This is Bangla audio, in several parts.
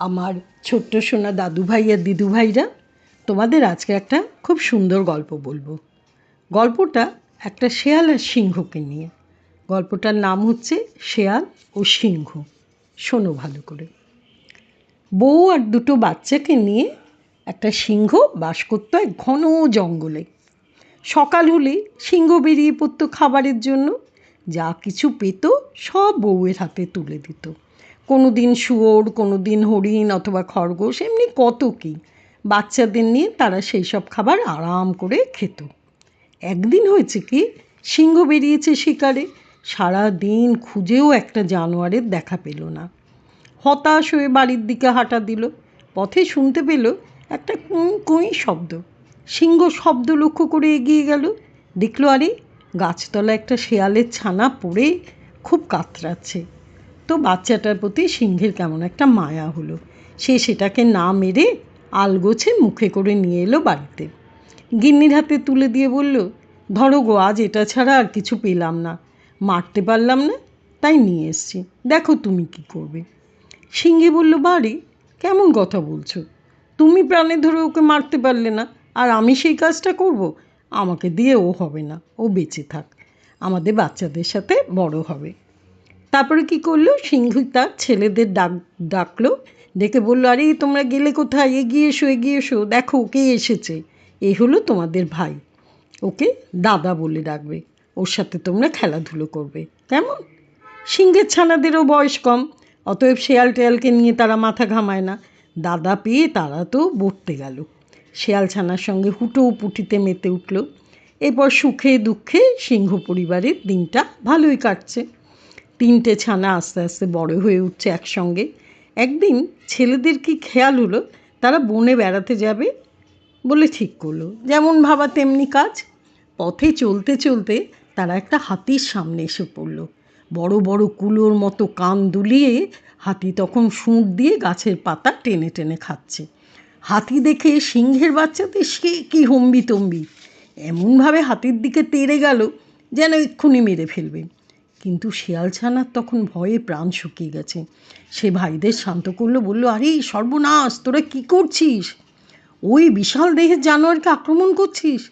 আমার ছোট্ট সোনা দাদু ভাই আর দিদু ভাইরা, তোমাদের আজকে একটা খুব সুন্দর গল্প বলব। গল্পটা একটা শেয়াল আর সিংহকে নিয়ে। গল্পটার নাম হচ্ছে শেয়াল ও সিংহ। শোনো ভালো করে। বউ আর দুটো বাচ্চাকে নিয়ে একটা সিংহ বাস করতো এক ঘন জঙ্গলে। সকাল হলে সিংহ বেরিয়ে পড়তো খাবারের জন্য। যা কিছু পেত সব বউয়ের হাতে তুলে দিত। কোনো দিন শুয়োর কোনো দিন হরিণ অথবা খরগোশ, এমনি কত কী। বাচ্চাদের নিয়ে তারা সেই সব খাবার আরাম করে খেত। একদিন হয়েছে কি, সিংহ বেরিয়েছে শিকারে। সারা দিন খুঁজেও একটা জানোয়ারের দেখা পেল না। হতাশ হয়ে বাড়ির দিকে হাঁটা দিল। পথে শুনতে পেল একটা কুঁ কুঁই শব্দ। সিংহ শব্দ লক্ষ্য করে এগিয়ে গেল। দেখল, আরে গাছতলা একটা শেয়ালের ছানা পড়ে খুব কাতরাচ্ছে। তো বাচ্চাটার প্রতি সিংহের কেমন একটা মায়া হলো। সে সেটাকে না মেরে আলগোছে মুখে করে নিয়ে এলো বাড়িতে। গিন্নির হাতে তুলে দিয়ে বলল, ধরো গো, আজ এটা ছাড়া আর কিছু পেলাম না। মারতে পারলাম না, তাই নিয়ে এসছি। দেখো তুমি কি করবে। সিংহে বলল, বাড়ি, কেমন কথা বলছো? তুমি প্রাণে ধরে ওকে মারতে পারলে না, আর আমি সেই কাজটা করব। আমাকে দিয়ে ও হবে না, ও বেঁচে থাক। আমাদের বাচ্চাদের সাথে বড় হবে। তারপরে কি করল? সিংহ তার ছেলেদের ডাক, ডাকলো। ডেকে বলল, আরে, তোমরা গেলে কোথায়? এগিয়ে এসো এগিয়ে এসো। দেখো, কে এসেছে। এ হলো তোমাদের ভাই। ওকে দাদা বলে ডাকবে। ওর সাথে তোমরা খেলাধুলো করবে। কেমন? সিংহের ছানাদেরও বয়স কম। অতএব শেয়াল টেয়ালকে নিয়ে তারা মাথা ঘামায় না। দাদা পেয়ে তারা তো বটতে গেল। শেয়াল ছানার সঙ্গে হুটো পুটিতে মেতে উঠল। এরপর সুখে দুঃখে সিংহ পরিবারের দিনটা ভালোই কাটছে। তিনটে ছানা আস্তে আস্তে বড় হয়ে উঠছে একসঙ্গে। একদিন ছেলেদের কি খেয়াল হলো? তারা বনে বেড়াতে যাবে বলে ঠিক করল। যেমন ভাবা তেমনি কাজ। পথে চলতে চলতে তারা একটা হাতির সামনে এসে পড়ল। বড় বড় কুলোর মতো কান দুলিয়ে হাতি তখন সুঁড় দিয়ে গাছের পাতা টেনে টেনে খাচ্ছে। হাতি দেখে সিংহের বাচ্চাতে সে কি হম্বি তম্বি এমনভাবে হাতির দিকে তেড়ে গেল যেন এক্ষুনি মেরে ফেলবে। কিন্তু শিয়াল ছানার তখন ভয়ে প্রাণ শুকিয়ে গেছে। সে ভাইদের শান্ত করল, বলল, আরে, সর্বনাশ, তোরা কি করছিস? ওই বিশাল দেহের জানোয়ারকে আক্রমণ করছিস?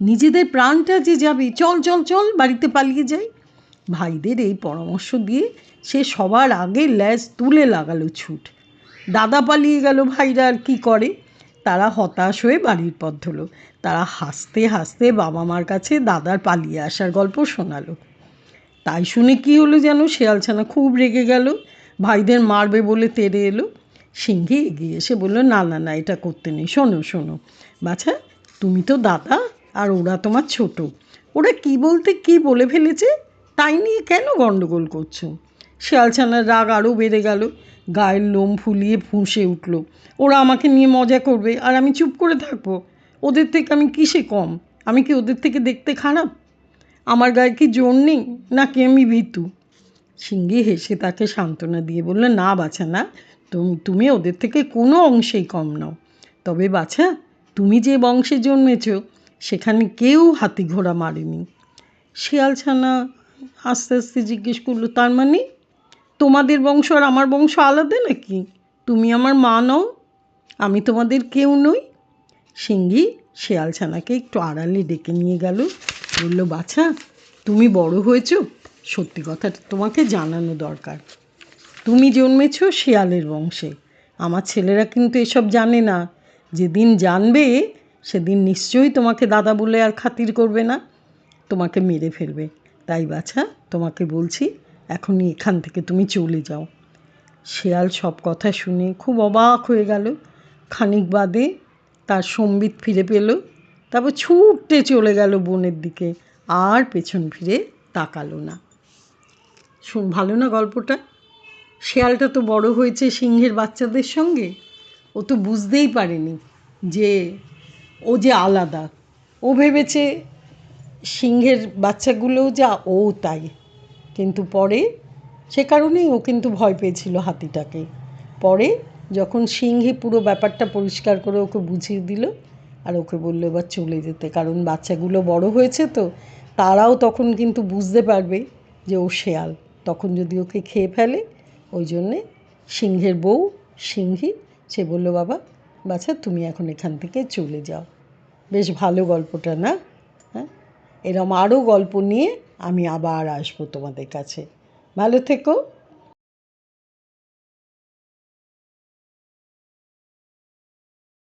নিজেদের প্রাণটা যে যাবে, চল চল চল, বাড়িতে পালিয়ে যাই। ভাইদের এই পরামর্শ দিয়ে সে সবার আগে ল্যাজ তুলে লাগালো ছুট। দাদা পালিয়ে গেল, ভাইরা আর কী করে? তারা হতাশ হয়ে বাড়ির পথ ধরলো। তারা হাসতে হাসতে বাবা মার কাছে দাদার পালিয়ে আসার গল্প শোনালো। তাই শুনে কি হলো যেন? শেয়ালছানা খুব রেগে গেল। ভাইদের মারবে বলে তেড়ে এলো। সিংহে এগিয়ে এসে বলল, না না না, এটা করতে নেই। শোনো শোনো। বাছা, তুমি তো দাদা আর ওরা তোমার ছোট। ওরা কি বলতে কি বলে ফেলেছে? তাই নিয়ে কেন গণ্ডগোল করছ? শেয়ালছানার রাগ আরও বেড়ে গেল। গায়ের লোম ফুলিয়ে ফুঁসে উঠল। ওরা আমাকে নিয়ে মজা করবে, আর আমি চুপ করে থাকব? ওদের থেকে আমি কিসে কম? আমি কি ওদের থেকে দেখতে খারাপ? আমার গায়ে কি জোর নেই? নাকি আমি ভীতু? সিংহি হেসে তাকে সান্ত্বনা দিয়ে বলল, না বাছা না, তুমি তুমি ওদের থেকে কোনো অংশেই কম নাও। তবে বাছা, তুমি যে বংশে জন্মেছ, সেখানে কেউ হাতি ঘোড়া মারেনি। শিয়ালছানা আস্তে আস্তে জিজ্ঞেস করল, তার মানে? তোমাদের বংশ আর আমার বংশ আলাদা নাকি? তুমি আমার মা নও, আমি তোমাদের কেউ নই? সিংহি শেয়ালছানাকে একটু আড়ালে ডেকে নিয়ে গেল। বলল, বাছা, তুমি বড় হয়েছ। সত্যি কথা তোমাকে জানানো দরকার। তুমি জন্মেছ শেয়ালের বংশে। আমার ছেলেরা কিন্তু এসব জানে না। যেদিন জানবে, সেদিন নিশ্চয়ই তোমাকে দাদা বলে আর খাতির করবে না। তোমাকে মেরে ফেলবে। তাই, বাছা, তোমাকে বলছি, এখনই এখান থেকে তুমি চলে যাও। শেয়াল সব কথা শুনে খুব অবাক হয়ে গেল। খানিক বাদে তার সম্বিত ফিরে পেল। তারপর ছুটতে চলে গেল বনের দিকে। আর পেছন ফিরে তাকালো না। শুন, ভালো না গল্পটা? শেয়ালটা তো বড় হয়েছে সিংহের বাচ্চাদের সঙ্গে। ও তো বুঝতেই পারেনি যে ও যে আলাদা। ও ভেবেছে সিংহের বাচ্চাগুলোও যা, ও তাই। কিন্তু পরে সে কারণেই ও কিন্তু ভয় পেয়েছিল হাতিটাকে। পরে যখন সিংহে পুরো ব্যাপারটা পরিষ্কার করে ওকে বুঝিয়ে দিল আর ওকে বলল এবার চলে যেতে। কারণ বাচ্চাগুলো বড় হয়েছে তো, তারাও তখন কিন্তু বুঝতে পারবে যে ও শেয়াল। তখন যদি ওকে খেয়ে ফেলে, ওই জন্যে সিংহের বউ সিংহী, সে বলল, বাবা বাচ্চা তুমি এখন এখান থেকে চলে যাও। বেশ ভালো গল্পটা, না? হ্যাঁ? এরম আরও গল্প নিয়ে আমি আবার আসব তোমাদের কাছে। ভালো থেকো।